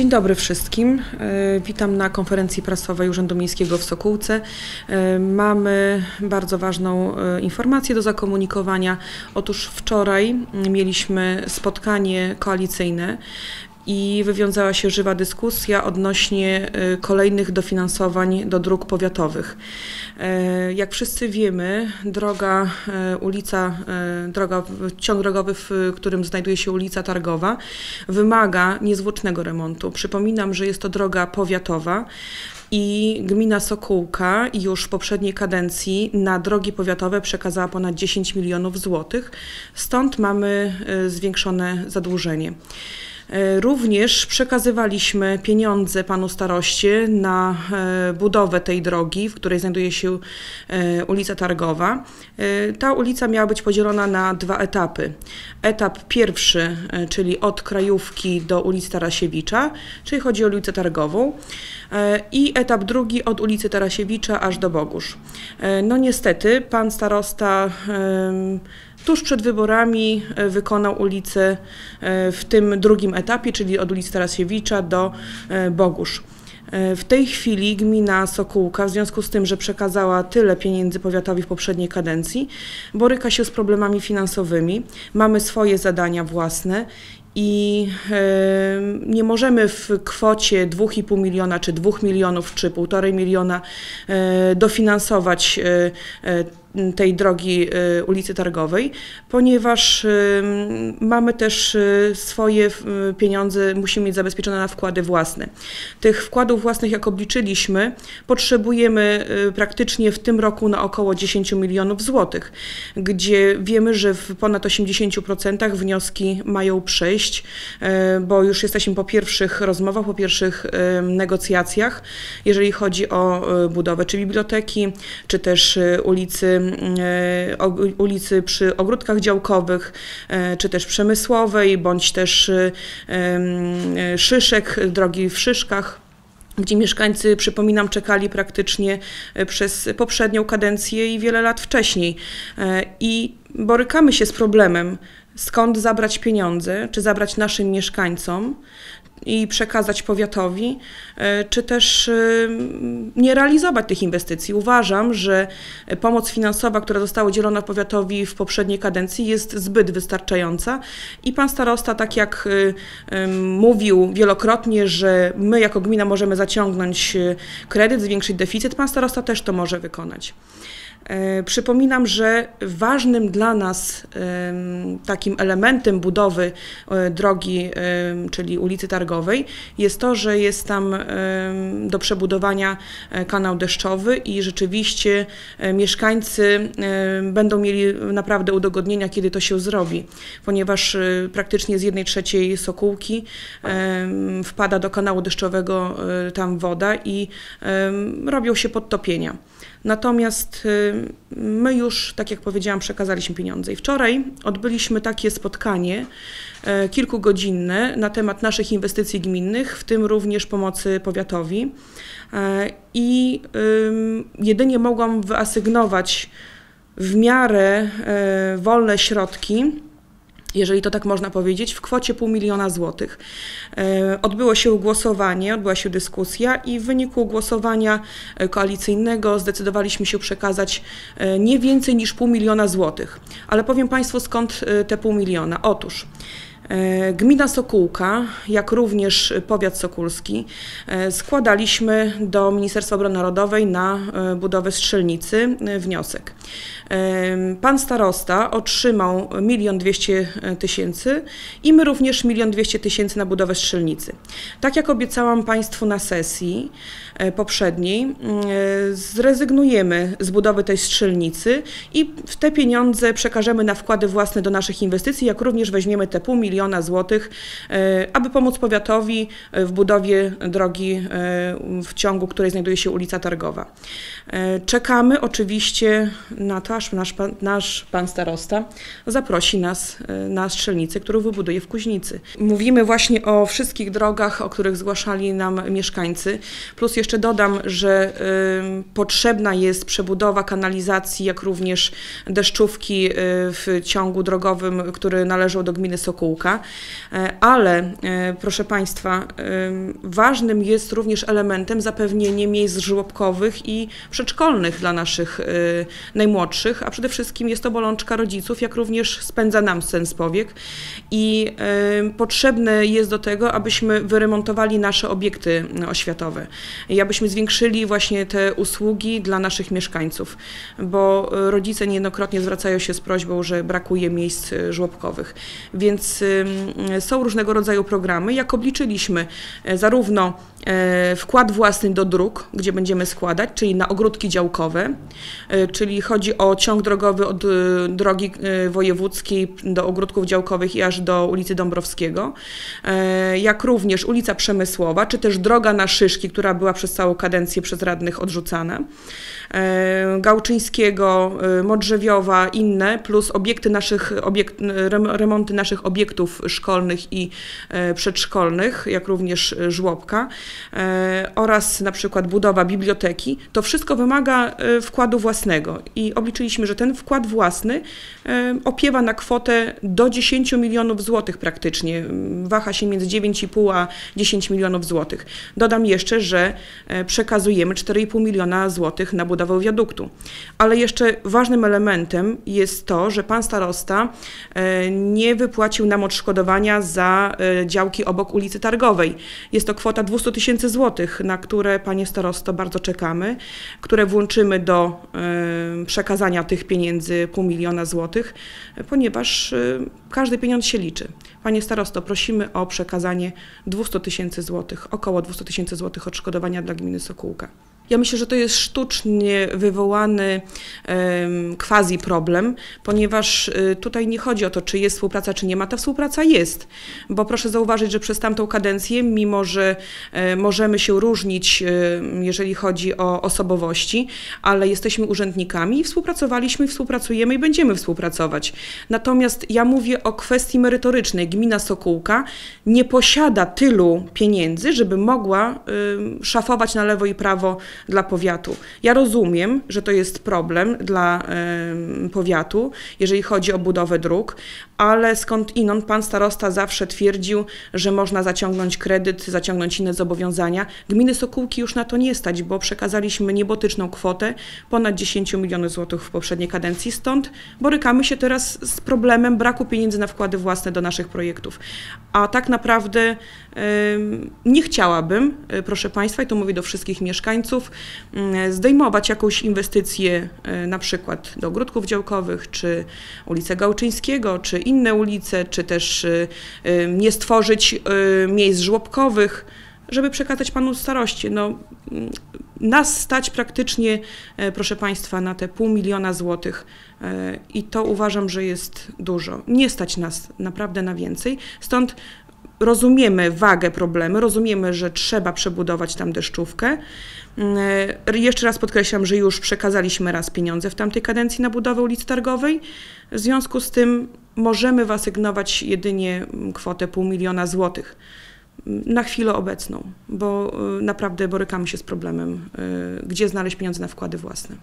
Dzień dobry wszystkim. E, witam na konferencji prasowej Urzędu Miejskiego w Sokółce. E, mamy bardzo ważną e, informację do zakomunikowania. Otóż wczoraj mieliśmy spotkanie koalicyjne i wywiązała się żywa dyskusja odnośnie kolejnych dofinansowań do dróg powiatowych. Jak wszyscy wiemy, droga, ulica, droga, ciąg drogowy, w którym znajduje się ulica Targowa, wymaga niezwłocznego remontu. Przypominam, że jest to droga powiatowa. I gmina Sokółka już w poprzedniej kadencji na drogi powiatowe przekazała ponad 10 milionów złotych, stąd mamy zwiększone zadłużenie. E, również przekazywaliśmy pieniądze panu staroście na e, budowę tej drogi, w której znajduje się e, ulica Targowa. Ta ulica miała być podzielona na dwa etapy. Etap pierwszy, czyli od Krajówki do ulicy Tarasiewicza, czyli chodzi o ulicę Targową i etap drugi od ulicy Tarasiewicza aż do Bogusz. No niestety pan starosta tuż przed wyborami e, wykonał ulicę e, w tym drugim etapie, czyli od ulicy Tarasiewicza do e, Bogusz. W tej chwili gmina Sokółka, w związku z tym, że przekazała tyle pieniędzy powiatowi w poprzedniej kadencji, boryka się z problemami finansowymi. Mamy swoje zadania własne i nie możemy w kwocie 2,5 miliona, czy 2 milionów, czy 1,5 miliona dofinansować tej drogi ulicy Targowej, ponieważ mamy też swoje pieniądze, musimy mieć zabezpieczone na wkłady własne. Tych wkładów własnych, jak obliczyliśmy, potrzebujemy praktycznie w tym roku na około 10 milionów złotych, gdzie wiemy, że w ponad 80% wnioski mają przejść, bo już jesteśmy po pierwszych rozmowach, po pierwszych negocjacjach, jeżeli chodzi o budowę czy biblioteki, czy też ulicy E, ulicy przy ogródkach działkowych, e, czy też przemysłowej, bądź też e, Szyszek, drogi w Szyszkach gdzie mieszkańcy, przypominam, czekali praktycznie przez poprzednią kadencję i wiele lat wcześniej. I borykamy się z problemem, skąd zabrać pieniądze, czy zabrać naszym mieszkańcom, i przekazać powiatowi, e, czy też e, nie realizować tych inwestycji. Uważam, że pomoc finansowa, która została udzielona powiatowi w poprzedniej kadencji jest zbyt wystarczająca i pan starosta, tak jak e, mówił wielokrotnie, że my jako gmina możemy zaciągnąć kredyt, zwiększyć deficyt, pan starosta też to może wykonać. E, przypominam, że ważnym dla nas takim elementem budowy e, drogi, czyli ulicy Targowej, jest to, że jest tam do przebudowania e, kanał deszczowy i rzeczywiście mieszkańcy będą mieli naprawdę udogodnienia, kiedy to się zrobi, ponieważ praktycznie z jednej trzeciej Sokółki wpada do kanału deszczowego tam woda i robią się podtopienia. Natomiast y, my już, tak jak powiedziałam, przekazaliśmy pieniądze. I wczoraj odbyliśmy takie spotkanie e, kilkugodzinne na temat naszych inwestycji gminnych, w tym również pomocy powiatowi. E, I jedynie mogłam wyasygnować w miarę e, wolne środki jeżeli to tak można powiedzieć, w kwocie pół miliona złotych. E, odbyło się głosowanie, odbyła się dyskusja i w wyniku głosowania e, koalicyjnego zdecydowaliśmy się przekazać e, nie więcej niż pół miliona złotych. Ale powiem Państwu skąd te pół miliona. Otóż Gmina Sokółka, jak również powiat sokulski, składaliśmy do Ministerstwa Obrony Narodowej na budowę strzelnicy wniosek. Pan starosta otrzymał milion dwieście tysięcy i my również milion dwieście tysięcy na budowę strzelnicy. Tak jak obiecałam Państwu na sesji e, poprzedniej, e, zrezygnujemy z budowy tej strzelnicy i te pieniądze przekażemy na wkłady własne do naszych inwestycji, jak również weźmiemy te pół miliona złotych, e, aby pomóc powiatowi w budowie drogi w ciągu, której znajduje się ulica Targowa. Czekamy oczywiście na to, aż nasz pan, nasz pan starosta zaprosi nas e, na strzelnicę, którą wybuduje w Kuźnicy. Mówimy właśnie o wszystkich drogach, o których zgłaszali nam mieszkańcy. Plus jeszcze dodam, że potrzebna jest przebudowa kanalizacji, jak również deszczówki w ciągu drogowym, który należał do gminy Sokółka. E, ale proszę Państwa, ważnym jest również elementem zapewnienie miejsc żłobkowych i przedszkolnych dla naszych najmłodszych, a przede wszystkim jest to bolączka rodziców, jak również spędza nam sens powiek i potrzebne jest do tego, abyśmy wyremontowali nasze obiekty oświatowe i abyśmy zwiększyli właśnie te usługi dla naszych mieszkańców, bo rodzice niejednokrotnie zwracają się z prośbą, że brakuje miejsc żłobkowych. Więc są różnego rodzaju programy. Jak obliczyliśmy, e, zarówno e, wkład własny do dróg, gdzie będziemy składać, czyli na ogródki działkowe, e, czyli chodzi o ciąg drogowy od drogi wojewódzkiej do ogródków działkowych i aż do ulicy Dąbrowskiego, jak również ulica Przemysłowa, czy też droga na Szyszki, która była przez całą kadencję przez radnych odrzucana. Gałczyńskiego, Modrzewiowa, inne, plus obiekty naszych, obiekt, remonty naszych obiektów szkolnych i e, przedszkolnych, jak również żłobka e, oraz na przykład budowa biblioteki, to wszystko wymaga e, wkładu własnego i obliczyliśmy, że ten wkład własny opiewa na kwotę do 10 milionów złotych praktycznie, waha się między 9,5 a 10 milionów złotych. Dodam jeszcze, że przekazujemy 4,5 miliona złotych na budowę wiaduktu. Ale jeszcze ważnym elementem jest to, że pan starosta nie wypłacił nam odszkodowania za e, działki obok ulicy Targowej. Jest to kwota 200 tysięcy złotych, na które, panie starosto, bardzo czekamy, które włączymy do e, przekazania tych pieniędzy pół miliona złotych, ponieważ e, każdy pieniądz się liczy. Panie starosto, prosimy o przekazanie 200 tysięcy złotych, około 200 tysięcy złotych odszkodowania dla gminy Sokółka. Ja myślę, że to jest sztucznie wywołany quasi problem, ponieważ y, tutaj nie chodzi o to, czy jest współpraca, czy nie ma. Ta współpraca jest, bo proszę zauważyć, że przez tamtą kadencję, mimo że y, możemy się różnić, jeżeli chodzi o osobowości, ale jesteśmy urzędnikami i współpracowaliśmy, współpracujemy i będziemy współpracować. Natomiast ja mówię o kwestii merytorycznej. Gmina Sokółka nie posiada tylu pieniędzy, żeby mogła szafować na lewo i prawo dla powiatu. Ja rozumiem, że to jest problem dla y, powiatu, jeżeli chodzi o budowę dróg, ale skąd inąd pan starosta zawsze twierdził, że można zaciągnąć kredyt, zaciągnąć inne zobowiązania. Gminy Sokółki już na to nie stać, bo przekazaliśmy niebotyczną kwotę, ponad 10 milionów złotych w poprzedniej kadencji, stąd borykamy się teraz z problemem braku pieniędzy na wkłady własne do naszych projektów. A tak naprawdę y, nie chciałabym, y, proszę Państwa, i to mówię do wszystkich mieszkańców, y, zdejmować jakąś inwestycję na przykład do ogródków działkowych, czy ulicę Gałczyńskiego, czy inne ulice, czy też y, y, nie stworzyć miejsc żłobkowych, żeby przekazać panu starości. No, mm, nas stać praktycznie, e, proszę Państwa, na te pół miliona złotych e, i to uważam, że jest dużo. Nie stać nas naprawdę na więcej, stąd rozumiemy wagę problemu, rozumiemy, że trzeba przebudować tam deszczówkę. Mm, e, jeszcze raz podkreślam, że już przekazaliśmy raz pieniądze w tamtej kadencji na budowę ulicy Targowej. W związku z tym możemy wyasygnować jedynie kwotę pół miliona złotych na chwilę obecną, bo y, naprawdę borykamy się z problemem, y, gdzie znaleźć pieniądze na wkłady własne.